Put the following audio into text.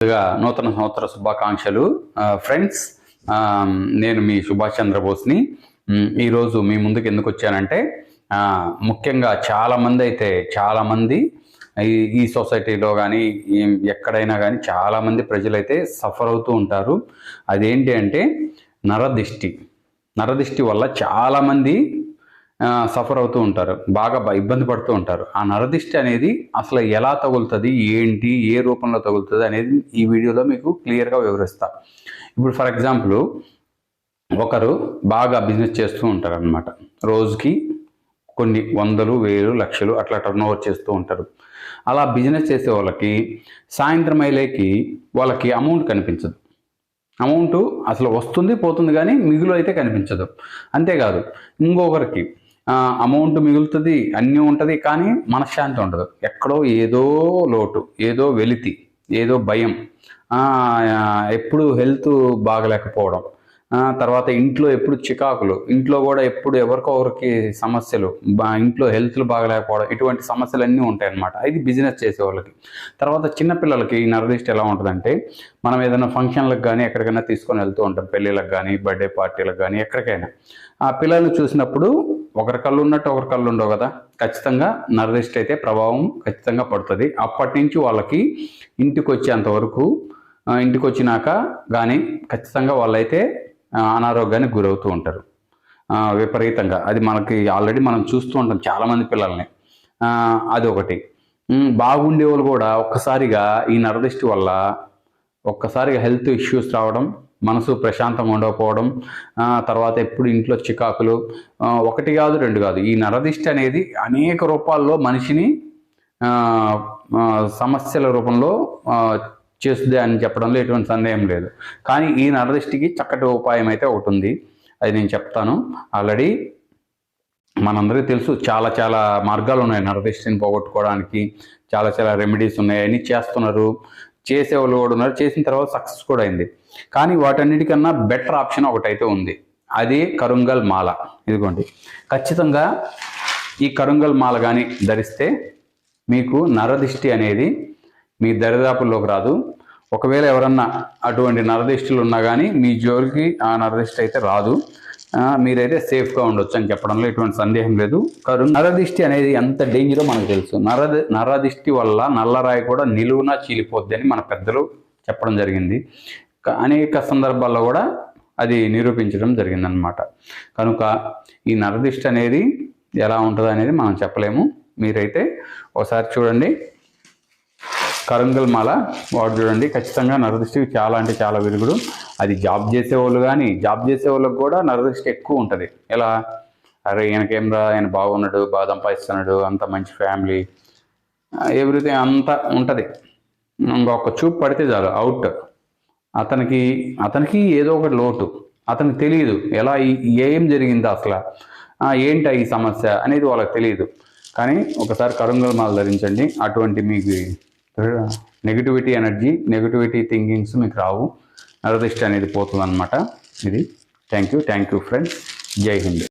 ముందుగా నూతన సంవత్సర శుభాకాంక్షలు. ఫ్రెండ్స్ నేను మీ సుభాష్ చంద్రబోస్ని. ఈరోజు మీ ముందుకు ఎందుకు వచ్చానంటే ముఖ్యంగా చాలామంది అయితే చాలామంది ఈ ఈ సొసైటీలో కానీ ఎక్కడైనా కానీ చాలామంది ప్రజలైతే సఫర్ అవుతూ ఉంటారు. అదేంటి అంటే నరదిష్టి. నరదిష్టి వల్ల చాలామంది సఫర్ అవుతూ ఉంటారు. బాగా ఇబ్బంది పడుతూ ఉంటారు. ఆ నరదిష్టి అనేది అసలు ఎలా తగులుతుంది? ఏంటి? ఏ రూపంలో తగులుతుంది? అనేది ఈ వీడియోలో మీకు క్లియర్గా వివరిస్తా. ఇప్పుడు ఫర్ ఎగ్జాంపుల్ ఒకరు బాగా బిజినెస్ చేస్తూ ఉంటారు అనమాట రోజుకి కొన్ని వందలు వేలు లక్షలు అట్లా టర్న్ ఓవర్ చేస్తూ ఉంటారు. అలా బిజినెస్ చేసే వాళ్ళకి సాయంత్రం అయ్యేకి వాళ్ళకి అమౌంట్ కనిపించదు. అమౌంట్ అసలు వస్తుంది పోతుంది కానీ మిగులు అయితే కనిపించదు. అంతేకాదు ఇంకొకరికి అమౌంట్ మిగులుతుంది అన్నీ ఉంటుంది కానీ మనశ్శాంతి ఉండదు. ఎక్కడో ఏదో లోటు ఏదో వెలితి ఏదో భయం. ఎప్పుడు హెల్త్ బాగలేకపోవడం. తర్వాత ఇంట్లో ఎప్పుడు చికాకులు ఇంట్లో కూడా ఎప్పుడు ఎవరికొకరికి సమస్యలు ఇంట్లో హెల్త్లు బాగలేకపోవడం ఇటువంటి సమస్యలు అన్నీ ఉంటాయి అన్నమాట ఇది బిజినెస్ చేసే వాళ్ళకి తర్వాత చిన్నపిల్లలకి ఈ నరదిష్టి ఎలా ఉంటుందంటే మనం ఏదైనా ఫంక్షన్లకు కానీ ఎక్కడికైనా తీసుకొని వెళ్తూ ఉంటాం. పెళ్ళిళ్ళకి కానీ బర్త్డే పార్టీలకు కానీ ఎక్కడికైనా. ఆ పిల్లల్ని చూసినప్పుడు ఒకరి కళ్ళు ఉన్నట్టు ఒకరి కళ్ళు ఉండవు కదా? ఖచ్చితంగా నరదిష్టి అయితే ప్రభావం ఖచ్చితంగా పడుతుంది. అప్పటి నుంచి వాళ్ళకి ఇంటికి వచ్చేంత వరకు ఇంటికి వచ్చినాక కానీ ఖచ్చితంగా వాళ్ళైతే అనారోగ్యానికి గురవుతూ ఉంటారు. విపరీతంగా. అది మనకి ఆల్రెడీ మనం చూస్తూ ఉంటాం చాలామంది పిల్లల్ని. అదొకటి. అది ఒకటి బాగుండే వాళ్ళు కూడా ఒక్కసారిగా ఈ నరదిష్టి వల్ల ఒక్కసారిగా హెల్త్ ఇష్యూస్ రావడం మనసు ప్రశాంతంగా ఉండకపోవడం తర్వాత ఎప్పుడు ఇంట్లో చికాకులు ఒకటి కాదు రెండు కాదు. ఈ నరదిష్టి అనేది అనేక రూపాల్లో మనిషిని సమస్యల రూపంలో చేస్తుంది అని చెప్పడంలో ఎటువంటి సందేహం లేదు. కానీ ఈ నరదిష్టికి చక్కటి ఉపాయం అయితే ఒకటి ఉంది. అది నేను చెప్తాను. ఆల్రెడీ మనందరికీ తెలుసు చాలా చాలా మార్గాలు ఉన్నాయి నరదిష్టిని పోగొట్టుకోవడానికి. చాలా చాలా రెమెడీస్ ఉన్నాయి. అన్నీ చేస్తున్నారు. చేసేవాళ్ళు కూడా ఉన్నారు. చేసిన తర్వాత సక్సెస్ కూడా అయింది. కానీ వాటన్నిటికన్నా బెటర్ ఆప్షన్ ఒకటైతే ఉంది. అది కరుంగల్ మాల. ఇదిగోండి. ఖచ్చితంగా ఈ కరుంగల్ మాల కానీ ధరిస్తే మీకు నరదిష్టి అనేది మీ దరిదాపుల్లోకి రాదు. ఒకవేళ ఎవరన్నా అటువంటి నరదిష్టిలు ఉన్నా కానీ మీ జోలికి ఆ నరదిష్టి అయితే రాదు. మీరైతే సేఫ్గా ఉండొచ్చు అని చెప్పడంలో ఎటువంటి సందేహం లేదు. కాదు నరదిష్టి అనేది ఎంత డేంజరో మనకు తెలుసు. నర నరదిష్టి వల్ల నల్లరాయి కూడా నిలువున చీలిపోద్ది అని మన పెద్దలు చెప్పడం జరిగింది. అనేక సందర్భాల్లో కూడా అది నిరూపించడం జరిగిందనమాట కనుక ఈ నరదిష్టి అనేది ఎలా ఉంటుంది అనేది మనం చెప్పలేము. మీరైతే ఒకసారి చూడండి. కరంగల్ మాల వాడు చూడండి ఖచ్చితంగా నరదృష్టికి చాలా అంటే చాలా వెలుగుడు అది జాబ్ చేసేవాళ్ళు కానీ జాబ్ చేసే వాళ్ళకి కూడా నరదృష్టి ఎక్కువ ఉంటుంది. ఎలా? అరే ఈయనకేం రా ఆయన బాగున్నాడు బాగా సంపాదిస్తున్నాడు అంత మంచి ఫ్యామిలీ. ఎవ్రీథింగ్ అంతా ఉంటుంది. ఇంకొక చూపు పడితే చాలు అవుట్. అతనికి అతనికి ఏదో ఒకటి లోటు. అతనికి తెలియదు ఎలా ఏం జరిగిందో అసలు? ఏంటి ఈ సమస్య అనేది వాళ్ళకి తెలియదు కానీ ఒకసారి కరుంగల్ మాల ధరించండి. అటువంటి మీకు నెగిటివిటీ ఎనర్జీ నెగిటివిటీ థింకింగ్స్ మీకు రావు. నరదృష్టి అనేది పోతుంది అనమాట ఇది. Thank you thank you friends. జై హింద్.